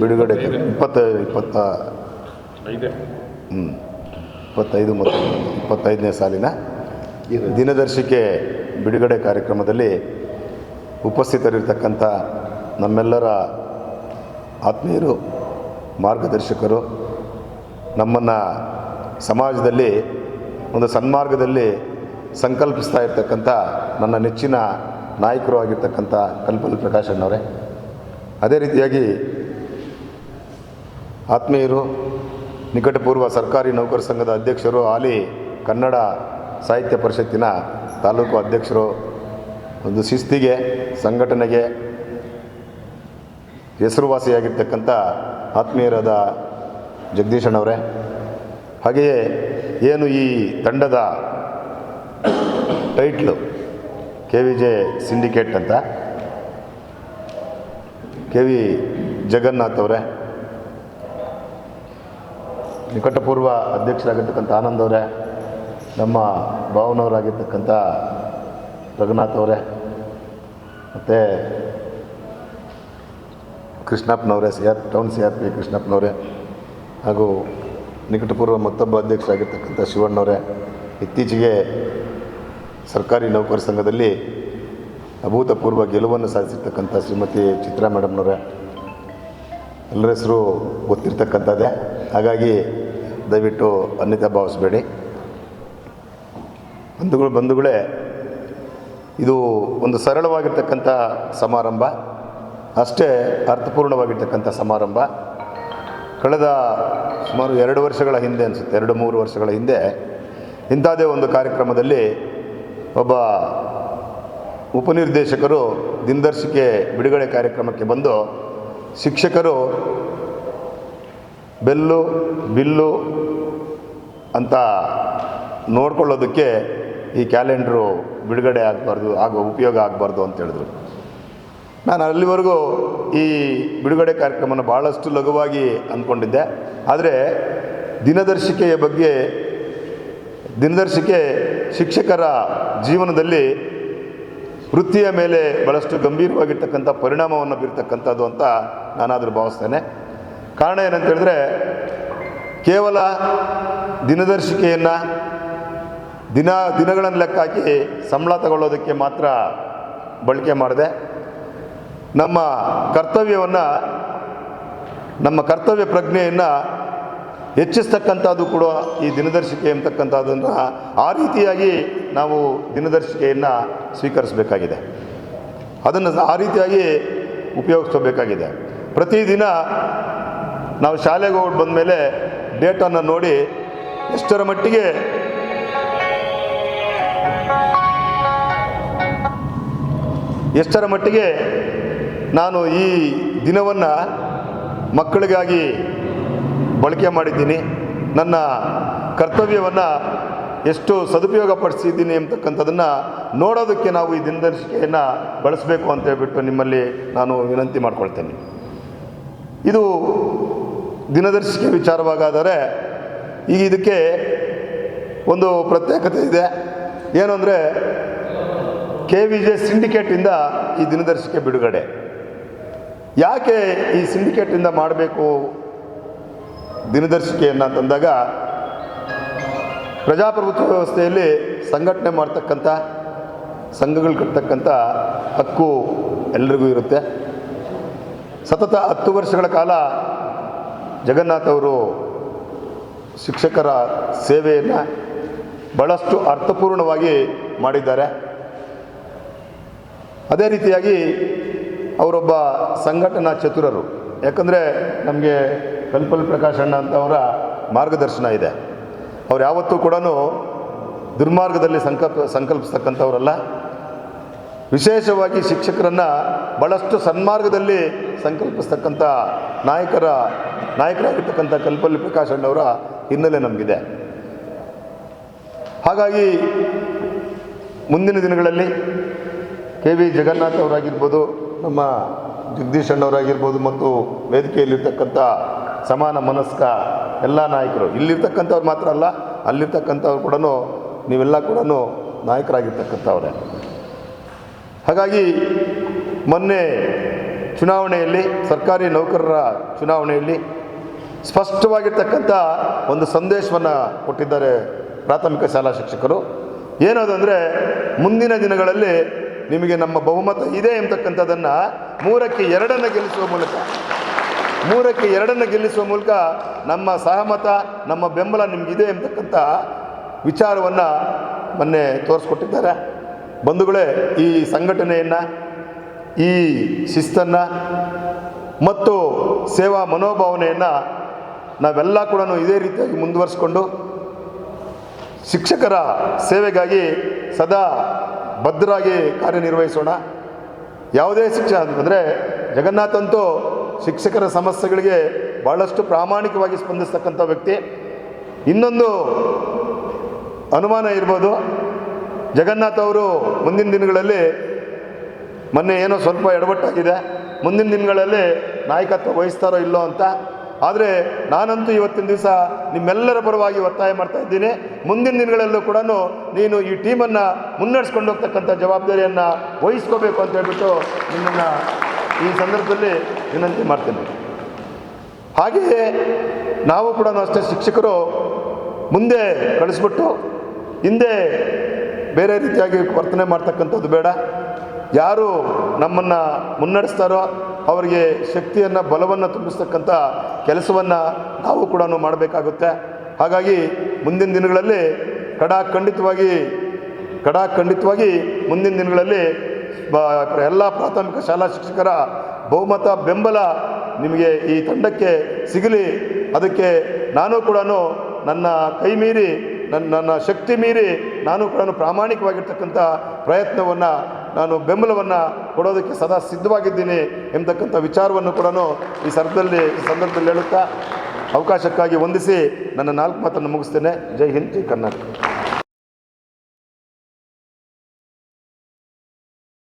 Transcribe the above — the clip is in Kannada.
ಬಿಡುಗಡೆ ಇಪ್ಪತ್ತ ಇಪ್ಪತ್ತ ಹ್ಞೂ ಇಪ್ಪತ್ತೈದು ಮತ್ತು ಇಪ್ಪತ್ತೈದನೇ ಸಾಲಿನ ದಿನದರ್ಶಿಕೆ ಬಿಡುಗಡೆ ಕಾರ್ಯಕ್ರಮದಲ್ಲಿ ಉಪಸ್ಥಿತರಿರ್ತಕ್ಕಂಥ ನಮ್ಮೆಲ್ಲರ ಆತ್ಮೀಯರು ಮಾರ್ಗದರ್ಶಕರು ನಮ್ಮನ್ನು ಸಮಾಜದಲ್ಲಿ ಒಂದು ಸನ್ಮಾರ್ಗದಲ್ಲಿ ಸಂಕಲ್ಪಿಸ್ತಾ ಇರ್ತಕ್ಕಂಥ ನನ್ನ ನೆಚ್ಚಿನ ನಾಯಕರು ಆಗಿರ್ತಕ್ಕಂಥ ಕಲ್ಪಲ್ ಪ್ರಕಾಶ್ ಅಣ್ಣವರೇ. ಅದೇ ರೀತಿಯಾಗಿ ಆತ್ಮೀಯರು, ನಿಕಟಪೂರ್ವ ಸರ್ಕಾರಿ ನೌಕರ ಸಂಘದ ಅಧ್ಯಕ್ಷರು, ಹಾಲಿ ಕನ್ನಡ ಸಾಹಿತ್ಯ ಪರಿಷತ್ತಿನ ತಾಲೂಕು ಅಧ್ಯಕ್ಷರು, ಒಂದು ಶಿಸ್ತಿಗೆ, ಸಂಘಟನೆಗೆ ಹೆಸರುವಾಸಿಯಾಗಿರ್ತಕ್ಕಂಥ ಆತ್ಮೀಯರಾದ ಜಗದೀಶಣ್ಣವರೇ ಹಾಗೆಯೇ ಏನು ಈ ತಂಡದ title K V J syndicate ಅಂತ ಕೆ ವಿ ಜಗನ್ನಾಥ್ ಅವರೇ ನಿಕಟಪೂರ್ವ ಅಧ್ಯಕ್ಷರಾಗಿರ್ತಕ್ಕಂಥ ಆನಂದ್ ಅವರೇ, ನಮ್ಮ ಭಾವನವರಾಗಿರ್ತಕ್ಕಂಥ ರಘುನಾಥ್ ಅವರೇ, ಮತ್ತು ಕೃಷ್ಣಪ್ಪನವರೇ, C R, town C R P ಕೃಷ್ಣಪ್ಪನವರೇ, ಹಾಗೂ ನಿಕಟಪೂರ್ವ ಮತ್ತೊಬ್ಬ ಅಧ್ಯಕ್ಷರಾಗಿರ್ತಕ್ಕಂಥ ಶಿವಣ್ಣವರೇ, ಇತ್ತೀಚೆಗೆ ಸರ್ಕಾರಿ ನೌಕರ ಸಂಘದಲ್ಲಿ ಅಭೂತಪೂರ್ವ ಗೆಲುವನ್ನು ಸಾಧಿಸಿರ್ತಕ್ಕಂಥ ಶ್ರೀಮತಿ ಚಿತ್ರಾ ಮೇಡಮ್ನವರೇ. ಎಲ್ಲರ ಹೆಸರು ಗೊತ್ತಿರ್ತಕ್ಕಂಥದ್ದೇ. ಹಾಗಾಗಿ ದಯವಿಟ್ಟು ಅನ್ನಿತ ಭಾವಿಸಬೇಡಿ. ಬಂಧುಗಳು, ಬಂಧುಗಳೇ, ಇದು ಒಂದು ಸರಳವಾಗಿರ್ತಕ್ಕಂಥ ಸಮಾರಂಭ. ಅಷ್ಟೇ ಅರ್ಥಪೂರ್ಣವಾಗಿರ್ತಕ್ಕಂಥ ಸಮಾರಂಭ. ಕಳೆದ ಸುಮಾರು ಎರಡು ವರ್ಷಗಳ ಹಿಂದೆ ಅನಿಸುತ್ತೆ, ಎರಡು ಮೂರು ವರ್ಷಗಳ ಹಿಂದೆ ಇಂಥದ್ದೇ ಒಂದು ಕಾರ್ಯಕ್ರಮದಲ್ಲಿ ಒಬ್ಬ ಉಪನಿರ್ದೇಶಕರು, ದಿನದರ್ಶಿಕೆ ಬಿಡುಗಡೆ ಕಾರ್ಯಕ್ರಮಕ್ಕೆ ಬಂದು ಶಿಕ್ಷಕರು ಬೆಲ್ಲು, ಬಿಲ್ಲು ಅಂತ ನೋಡ್ಕೊಳ್ಳೋದಕ್ಕೆ ಈ ಕ್ಯಾಲೆಂಡ್ರು ಬಿಡುಗಡೆ ಆಗಬಾರ್ದು, ಆಗೋ ಉಪಯೋಗ ಆಗಬಾರ್ದು ಅಂತ ಹೇಳಿದ್ರು. ನಾನು ಅಲ್ಲಿವರೆಗೂ ಈ ಬಿಡುಗಡೆ ಕಾರ್ಯಕ್ರಮನ ಭಾಳಷ್ಟು ಲಘುವಾಗಿ ಅಂದ್ಕೊಂಡಿದ್ದೆ. ಆದರೆ ದಿನದರ್ಶಿಕೆಯ ಬಗ್ಗೆ, ದಿನದರ್ಶಿಕೆ ಶಿಕ್ಷಕರ ಜೀವನದಲ್ಲಿ ವೃತ್ತಿಯ ಮೇಲೆ ಭಾಳಷ್ಟು ಗಂಭೀರವಾಗಿರ್ತಕ್ಕಂಥ ಪರಿಣಾಮವನ್ನು ಬೀರ್ತಕ್ಕಂಥದ್ದು ಅಂತ ನಾನಾದರೂ ಭಾವಿಸ್ತೇನೆ. ಕಾರಣ ಏನಂತ ಹೇಳಿದ್ರೆ, ಕೇವಲ ದಿನದರ್ಶಿಕೆಯನ್ನು ದಿನ ದಿನಗಳನ್ನು ಲೆಕ್ಕ ಹಾಕಿ ಸಂಬಳ ತಗೊಳ್ಳೋದಕ್ಕೆ ಮಾತ್ರ ಬಳಕೆ ಮಾಡಿದೆ, ನಮ್ಮ ಕರ್ತವ್ಯವನ್ನು, ನಮ್ಮ ಕರ್ತವ್ಯ ಪ್ರಜ್ಞೆಯನ್ನು ಹೆಚ್ಚಿಸ್ತಕ್ಕಂಥದ್ದು ಕೂಡ ಈ ದಿನದರ್ಶಿಕೆ ಎಂಬತಕ್ಕಂಥದ್ದನ್ನು ಆ ರೀತಿಯಾಗಿ ನಾವು ದಿನದರ್ಶಿಕೆಯನ್ನು ಸ್ವೀಕರಿಸಬೇಕಾಗಿದೆ. ಅದನ್ನು ಆ ರೀತಿಯಾಗಿ ಉಪಯೋಗಿಸ್ಕೋಬೇಕಾಗಿದೆ. ಪ್ರತಿದಿನ ನಾವು ಶಾಲೆಗೆ ಹೋಗಿ ಬಂದಮೇಲೆ ಡೇಟನ್ನು ನೋಡಿ ಎಷ್ಟರ ಮಟ್ಟಿಗೆ ಎಷ್ಟರ ಮಟ್ಟಿಗೆ ನಾನು ಈ ದಿನವನ್ನು ಮಕ್ಕಳಿಗಾಗಿ ಬಳಕೆ ಮಾಡಿದ್ದೀನಿ, ನನ್ನ ಕರ್ತವ್ಯವನ್ನು ಎಷ್ಟು ಸದುಪಯೋಗ ಪಡಿಸಿದ್ದೀನಿ ಅಂತಕ್ಕಂಥದ್ದನ್ನು ನೋಡೋದಕ್ಕೆ ನಾವು ಈ ದಿನದರ್ಶಿಕೆಯನ್ನು ಬಳಸಬೇಕು ಅಂತ ಹೇಳ್ಬಿಟ್ಟು ನಿಮ್ಮಲ್ಲಿ ನಾನು ವಿನಂತಿ ಮಾಡ್ಕೊಳ್ತೇನೆ. ಇದು ದಿನದರ್ಶಿಕೆ ವಿಚಾರವಾಗಾದರೆ ಈಗ ಇದಕ್ಕೆ ಒಂದು ಪ್ರತ್ಯೇಕತೆ ಇದೆ. ಏನು ಅಂದರೆ ಕೆ ವಿ ಜೆ ಸಿಂಡಿಕೇಟಿಂದ ಈ ದಿನದರ್ಶಿಕೆ ಬಿಡುಗಡೆ. ಯಾಕೆ ಈ ಸಿಂಡಿಕೇಟಿಂದ ಮಾಡಬೇಕು ದಿನದರ್ಶಿಕೆಯನ್ನು ತಂದಾಗ? ಪ್ರಜಾಪ್ರಭುತ್ವ ವ್ಯವಸ್ಥೆಯಲ್ಲಿ ಸಂಘಟನೆ ಮಾಡ್ತಕ್ಕಂಥ, ಸಂಘಗಳು ಕಟ್ತಕ್ಕಂಥ ಹಕ್ಕು ಎಲ್ರಿಗೂ ಇರುತ್ತೆ. ಸತತ ಹತ್ತು ವರ್ಷಗಳ ಕಾಲ ಜಗನ್ನಾಥ್ ಅವರು ಶಿಕ್ಷಕರ ಸೇವೆಯನ್ನು ಭಾಳಷ್ಟು ಅರ್ಥಪೂರ್ಣವಾಗಿ ಮಾಡಿದ್ದಾರೆ. ಅದೇ ರೀತಿಯಾಗಿ ಅವರೊಬ್ಬ ಸಂಘಟನಾ ಚತುರರು, ಯಾಕಂದರೆ ನಮಗೆ ಕಲ್ಪಲ್ ಪ್ರಕಾಶ್ ಅಣ್ಣ ಅಂತವರ ಮಾರ್ಗದರ್ಶನ ಇದೆ. ಅವ್ರು ಯಾವತ್ತೂ ಕೂಡ ದುರ್ಮಾರ್ಗದಲ್ಲಿ ಸಂಕಲ್ಪ, ಸಂಕಲ್ಪಿಸ್ತಕ್ಕಂಥವರಲ್ಲ. ವಿಶೇಷವಾಗಿ ಶಿಕ್ಷಕರನ್ನು ಭಾಳಷ್ಟು ಸನ್ಮಾರ್ಗದಲ್ಲಿ ಸಂಕಲ್ಪಿಸ್ತಕ್ಕಂಥ ನಾಯಕರ, ನಾಯಕರಾಗಿರ್ತಕ್ಕಂಥ ಕಲ್ಪಲ್ಲಿ ಪ್ರಕಾಶ್ ಅಣ್ಣವರ ಹಿನ್ನೆಲೆ ನಮಗಿದೆ. ಹಾಗಾಗಿ ಮುಂದಿನ ದಿನಗಳಲ್ಲಿ ಕೆ ವಿ ಜಗನ್ನಾಥ್ ಅವರಾಗಿರ್ಬೋದು, ನಮ್ಮ ಜಗದೀಶ್ ಅಣ್ಣವರಾಗಿರ್ಬೋದು ಮತ್ತು ವೇದಿಕೆಯಲ್ಲಿರ್ತಕ್ಕಂಥ ಸಮಾನ ಮನಸ್ಕ ಎಲ್ಲ ನಾಯಕರು, ಇಲ್ಲಿರ್ತಕ್ಕಂಥವ್ರು ಮಾತ್ರ ಅಲ್ಲ, ಅಲ್ಲಿರ್ತಕ್ಕಂಥವ್ರು ಕೂಡ ನೀವೆಲ್ಲ ಕೂಡ ನಾಯಕರಾಗಿರ್ತಕ್ಕಂಥವ್ರೆ. ಹಾಗಾಗಿ ಮೊನ್ನೆ ಚುನಾವಣೆಯಲ್ಲಿ, ಸರ್ಕಾರಿ ನೌಕರರ ಚುನಾವಣೆಯಲ್ಲಿ ಸ್ಪಷ್ಟವಾಗಿರ್ತಕ್ಕಂಥ ಒಂದು ಸಂದೇಶವನ್ನು ಕೊಟ್ಟಿದ್ದಾರೆ ಪ್ರಾಥಮಿಕ ಶಾಲಾ ಶಿಕ್ಷಕರು. ಏನದು ಅಂದರೆ, ಮುಂದಿನ ದಿನಗಳಲ್ಲಿ ನಿಮಗೆ ನಮ್ಮ ಬಹುಮತ ಇದೆ ಎಂಬತಕ್ಕಂಥದ್ದನ್ನು ಮೂರಕ್ಕೆ ಎರಡನ್ನು ಗೆಲ್ಲಿಸುವ ಮೂಲಕ, ಮೂರಕ್ಕೆ ಎರಡನ್ನು ಗೆಲ್ಲಿಸುವ ಮೂಲಕ ನಮ್ಮ ಸಹಮತ, ನಮ್ಮ ಬೆಂಬಲ ನಿಮಗಿದೆ ಎಂಬತಕ್ಕಂಥ ವಿಚಾರವನ್ನು ಮೊನ್ನೆ ತೋರಿಸ್ಕೊಟ್ಟಿದ್ದಾರೆ. ಬಂಧುಗಳೇ, ಈ ಸಂಘಟನೆಯನ್ನು, ಈ ಶಿಸ್ತನ್ನು ಮತ್ತು ಸೇವಾ ಮನೋಭಾವನೆಯನ್ನು ನಾವೆಲ್ಲ ಕೂಡ ಇದೇ ರೀತಿಯಾಗಿ ಮುಂದುವರಿಸ್ಕೊಂಡು ಶಿಕ್ಷಕರ ಸೇವೆಗಾಗಿ ಸದಾ ಭದ್ರಾಗಿ ಕಾರ್ಯನಿರ್ವಹಿಸೋಣ. ಯಾವುದೇ ಶಿಕ್ಷ ಅಂತಂದರೆ ಜಗನ್ನಾಥಂತೂ ಶಿಕ್ಷಕರ ಸಮಸ್ಯೆಗಳಿಗೆ ಭಾಳಷ್ಟು ಪ್ರಾಮಾಣಿಕವಾಗಿ ಸ್ಪಂದಿಸ್ತಕ್ಕಂಥ ವ್ಯಕ್ತಿ. ಇನ್ನೊಂದು ಅನುಮಾನ ಇರ್ಬೋದು ಜಗನ್ನಾಥ್ ಅವರು ಮುಂದಿನ ದಿನಗಳಲ್ಲಿ ಮೊನ್ನೆ ಏನೋ ಸ್ವಲ್ಪ ಎಡವಟ್ಟಾಗಿದೆ. ಮುಂದಿನ ದಿನಗಳಲ್ಲಿ ನಾಯಕತ್ವ ವಹಿಸ್ತಾರೋ ಇಲ್ಲೋ ಅಂತ. ಆದರೆ ನಾನಂತೂ ಇವತ್ತಿನ ದಿವಸ ನಿಮ್ಮೆಲ್ಲರ ಪರವಾಗಿ ಒತ್ತಾಯ ಮಾಡ್ತಾ ಇದ್ದೀನಿ. ಮುಂದಿನ ದಿನಗಳಲ್ಲೂ ಕೂಡ ನೀನು ಈ ಟೀಮನ್ನು ಮುನ್ನಡೆಸ್ಕೊಂಡು ಹೋಗ್ತಕ್ಕಂಥ ಜವಾಬ್ದಾರಿಯನ್ನು ವಹಿಸ್ಕೋಬೇಕು ಅಂತ ಹೇಳ್ಬಿಟ್ಟು ನಿಮ್ಮನ್ನು ಈ ಸಂದರ್ಭದಲ್ಲಿ ವಿನಂತಿ ಮಾಡ್ತೀನಿ. ಹಾಗೆಯೇ ನಾವು ಕೂಡ ಅಷ್ಟೇ ಶಿಕ್ಷಕರು ಮುಂದೆ ಕಳಿಸ್ಬಿಟ್ಟು ಹಿಂದೆ ಬೇರೆ ರೀತಿಯಾಗಿ ವರ್ತನೆ ಮಾಡ್ತಕ್ಕಂಥದ್ದು ಬೇಡ. ಯಾರು ನಮ್ಮನ್ನು ಮುನ್ನಡೆಸ್ತಾರೋ ಅವರಿಗೆ ಶಕ್ತಿಯನ್ನು, ಬಲವನ್ನು ತುಂಬಿಸ್ತಕ್ಕಂಥ ಕೆಲಸವನ್ನು ನಾವು ಕೂಡ ಮಾಡಬೇಕಾಗುತ್ತೆ. ಹಾಗಾಗಿ ಮುಂದಿನ ದಿನಗಳಲ್ಲಿ ಖಂಡಿತವಾಗಿ ಖಂಡಿತವಾಗಿ ಮುಂದಿನ ದಿನಗಳಲ್ಲಿ ಎಲ್ಲ ಪ್ರಾಥಮಿಕ ಶಾಲಾ ಶಿಕ್ಷಕರ ಬಹುಮತ, ಬೆಂಬಲ ನಿಮಗೆ ಈ ತಂಡಕ್ಕೆ ಸಿಗಲಿ. ಅದಕ್ಕೆ ನಾನು ಕೂಡ ನನ್ನ ಕೈ ಮೀರಿ, ನನ್ನ ನನ್ನ ಶಕ್ತಿ ಮೀರಿ ನಾನು ಕೂಡ ಪ್ರಾಮಾಣಿಕವಾಗಿರ್ತಕ್ಕಂಥ ಪ್ರಯತ್ನವನ್ನು, ನಾನು ಬೆಂಬಲವನ್ನು ಕೊಡೋದಕ್ಕೆ ಸದಾ ಸಿದ್ಧವಾಗಿದ್ದೀನಿ ಎಂಬತಕ್ಕಂಥ ವಿಚಾರವನ್ನು ಕೂಡ ಈ ಸಂದರ್ಭದಲ್ಲಿ ಈ ಸಂದರ್ಭದಲ್ಲಿ ಹೇಳುತ್ತಾ ಅವಕಾಶಕ್ಕಾಗಿ ವಂದಿಸಿ ನನ್ನ ನಾಲ್ಕು ಮಾತನ್ನು ಮುಗಿಸ್ತೇನೆ. ಜೈ ಹಿಂದ್, ಜೈ ಕರ್ನಾಟಕ.